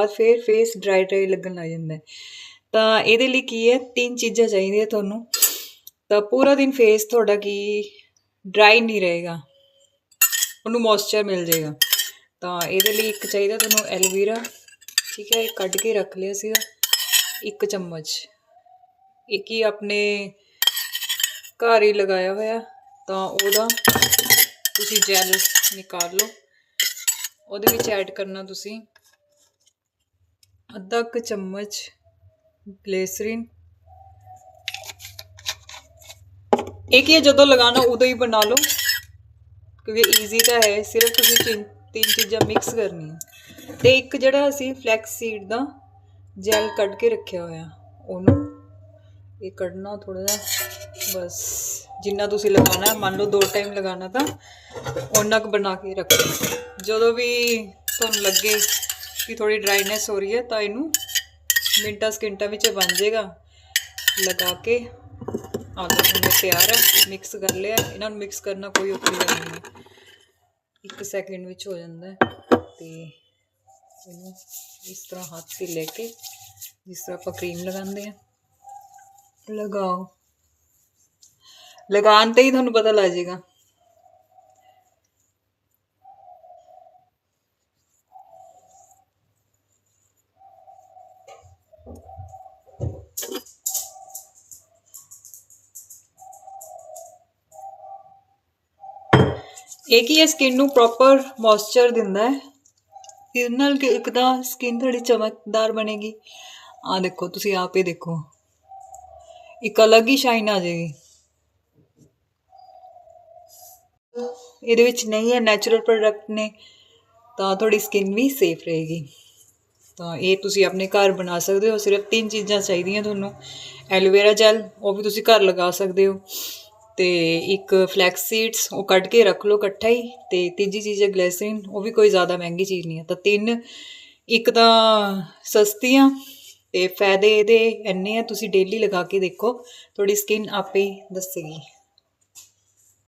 ਬਾਅਦ ਫਿਰ face dry dry ਲੱਗਣ ਲੱਗ ਜਾਂਦਾ ਹੈ। ਤਾਂ ਇਹਦੇ ਲਈ ਕੀ ਹੈ? ਤਿੰਨ ਚੀਜ਼ਾਂ ਚਾਹੀਦੀਆਂ ਤੁਹਾਨੂੰ। ਤਾਂ ਪੂਰਾ ਦਿਨ ਫੇਸ ਤੁਹਾਡਾ ਕੀ? ਡਰਾਈ ਨਹੀਂ ਰਹੇਗਾ। ਉਹਨੂੰ ਮੋਇਸਚਰ ਮਿਲ ਜਾਏਗਾ। ਤਾਂ ਇਹਦੇ ਲਈ ਇੱਕ ਚਾਹੀਦਾ ਤੁਹਾਨੂੰ ਐਲੋਵੇਰਾ ਠੀਕ ਹੈ, ਇਹ ਕੱਢ ਕੇ ਰੱਖ ਲਿਆ ਸੀਗਾ। ਇੱਕ ਚਮਚ। ਇੱਕ ਹੀ ਆਪਣੇ ਘਰ ਹੀ ਲਗਾਇਆ ਹੋਇਆ। ਤਾਂ ਉਹਦਾ ਤੁਸੀਂ ਜੈਲ ਨਿਕਾਲ ਲਓ। ਉਹਦੇ ਵਿੱਚ ਐਡ ਕਰਨਾ ਤੁਸੀਂ। ਅੱਧਾ ਕੁ ਚਮਚ ਗਲੇਸਰੀਨ। ਇਹ ਕੀ ਹੈ? ਜਦੋਂ ਲਗਾਣਾ ਉਦੋਂ ਹੀ ਬਣਾ ਲਓ, ਕਿਉਂਕਿ ਈਜ਼ੀ ਤਾਂ ਹੈ, ਸਿਰਫ ਤੁਸੀਂ ਤਿੰਨ ਤਿੰਨ ਚੀਜ਼ਾਂ ਮਿਕਸ ਕਰਨੀਆਂ। ਤੇ ਇੱਕ ਜਿਹੜਾ ਅਸੀਂ ਫਲੈਕਸ ਸੀਡ ਦਾ ਜੈਲ ਕੱਢ ਕੇ ਰੱਖਿਆ ਹੋਇਆ, ਉਹਨੂੰ ਇਹ ਕੱਢਣਾ ਥੋੜਾ ਜਿਹਾ, ਬਸ ਜਿੰਨਾ ਤੁਸੀਂ ਲਗਾਉਣਾ, ਮੰਨ ਲਓ ਦੋ ਟਾਈਮ ਲਗਾਉਣਾ ਤਾਂ ਉਹਨਾਂ ਕੁ ਬਣਾ ਕੇ ਰੱਖੋ। ਜਦੋਂ ਵੀ ਤੁਹਾਨੂੰ ਲੱਗੇ ਕਿ ਥੋੜੀ ਡਰਾਈਨੈਸ ਹੋ ਰਹੀ ਹੈ ਤਾਂ ਇਹਨੂੰ ਮਿੰਟਾਂ ਸਕਿੰਟਾਂ ਵਿੱਚ ਬਣ ਜਾਏਗਾ। ਲਗਾ ਕੇ ਆਲੂ ਹੁਣ ਤਿਆਰ ਹੈ ਮਿਕਸ ਕਰ ਲਿਆ। ਇਹਨਾਂ ਨੂੰ ਮਿਕਸ ਕਰਨਾ ਕੋਈ ਔਖੀ ਗੱਲ ਨਹੀਂ ਹੈ। ਇੱਕ ਸੈਕਿੰਡ ਵਿੱਚ ਹੋ ਜਾਂਦਾ ਹੈ ਤੇ ਇਹਨੂੰ ਇਸ ਤਰ੍ਹਾਂ ਹੱਥ ਤੇ ਲੈ ਕੇ ਜਿਸ ਤਰ੍ਹਾਂ ਆਪਾਂ ਕਰੀਮ ਲਗਾਉਂਦੇ ਆ ਲਗਾਓ। ਲਗਾਉਣ ਤੇ ਹੀ ਤੁਹਾਨੂੰ ਪਤਾ ਲੱਗ ਜਾਏਗਾ। ਇਹ ਕੀ ਹੈ? ਸਕਿਨ ਨੂੰ ਪ੍ਰੋਪਰ ਮੋਇਸਚਰ ਦਿੰਦਾ ਹੈ। ਇਹਦੇ ਨਾਲ ਕਿ ਇੱਕ ਤਾਂ ਸਕਿਨ ਥੋੜੀ ਚਮਕਦਾਰ ਬਣੇਗੀ। ਆ ਦੇਖੋ, ਤੁਸੀਂ ਆਪ ਹੀ ਦੇਖੋ। ਇੱਕ ਅਲੱਗ ਹੀ ਸ਼ਾਈਨ ਆ ਜਾਏਗੀ। ਇਹਦੇ ਵਿੱਚ ਨਹੀਂ ਹੈ ਨੈਚੁਰਲ ਪ੍ਰੋਡਕਟ ਨੇ, ਤਾਂ ਤੁਹਾਡੀ ਸਕਿਨ ਵੀ ਸੇਫ ਰਹੇਗੀ। ਤਾਂ ਇਹ ਤੁਸੀਂ ਆਪਣੇ ਘਰ ਬਣਾ ਸਕਦੇ ਹੋ। ਸਿਰਫ ਤਿੰਨ ਚੀਜ਼ਾਂ ਚਾਹੀਦੀਆਂ ਤੁਹਾਨੂੰ। ਐਲੋਵੇਰਾ ਜੈਲ ਉਹ ਵੀ ਤੁਸੀਂ ਘਰ ਲਗਾ ਸਕਦੇ ਹੋ। ਤੇ ਇੱਕ ਫਲੈਕਸ ਸੀਡਸ ਉਹ ਕੱਢ ਕੇ ਰੱਖ ਲਓ ਇਕੱਠਾ ਹੀ ਤੇ ਤੀਜੀ ਚੀਜ਼ ਹੈ ਗਲੈਸਰੀਨ ਉਹ ਵੀ ਕੋਈ ਜ਼ਿਆਦਾ ਮਹਿੰਗੀ ਚੀਜ਼ ਨਹੀਂ ਹੈ। ਤਾਂ ਤਿੰਨ, ਇੱਕ ਤਾਂ ਸਸਤੀਆਂ ਤੇ ਫਾਇਦੇ ਇਹਦੇ ਇੰਨੇ ਆ, ਤੁਸੀਂ ਡੇਲੀ ਲਗਾ ਕੇ ਦੇਖੋ, ਤੁਹਾਡੀ ਸਕਿਨ ਆਪੇ ਦੱਸੇਗੀ।